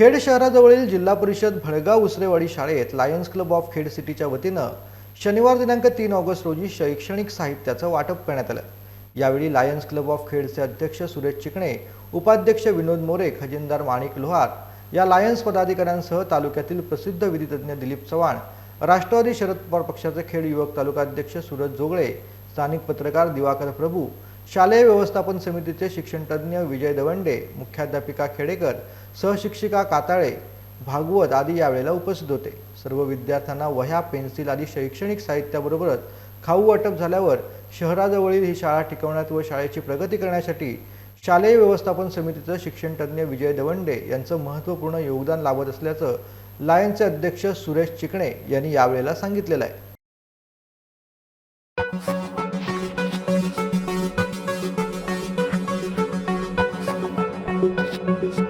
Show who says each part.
Speaker 1: खेड शहराजवळील जिल्हा परिषद भडगाव उसरेवाडी शाळेत लायन्स क्लब ऑफ खेड सिटीच्या वतीनं शनिवार दिनांक तीन ऑगस्ट रोजी शैक्षणिक साहित्याचं वाटप करण्यात आलं. यावेळी लायन्स क्लब ऑफ खेडचे अध्यक्ष सुरेश चिकणे उपाध्यक्ष विनोद मोरे खजिनदार माणिक लोहार या लायन्स पदाधिकाऱ्यांसह तालुक्यातील प्रसिद्ध विधितज्ञ दिलीप चव्हाण राष्ट्रवादी शरद पवार पक्षाचे खेड युवक तालुका अध्यक्ष सूरज जोगळे स्थानिक पत्रकार दिवाकर प्रभू शालेय व्यवस्थापन समितीचे शिक्षणतज्ज्ञ विजय दवंडे मुख्याध्यापिका खेडेकर सहशिक्षिका काताळे भागवत आदी यावेळेला उपस्थित होते. सर्व विद्यार्थ्यांना वह्या पेन्सिल आदी शैक्षणिक साहित्याबरोबरच खाऊ वाटप झाल्यावर शहराजवळील ही शाळा टिकवण्यात व शाळेची प्रगती करण्यासाठी शालेय व्यवस्थापन समितीचं शिक्षणतज्ज्ञ विजय दवंडे यांचं महत्त्वपूर्ण योगदान लाभत असल्याचं लायन्सचे अध्यक्ष सुरेश चिकणे यांनी यावेळेला सांगितलेलं आहे. Thank you.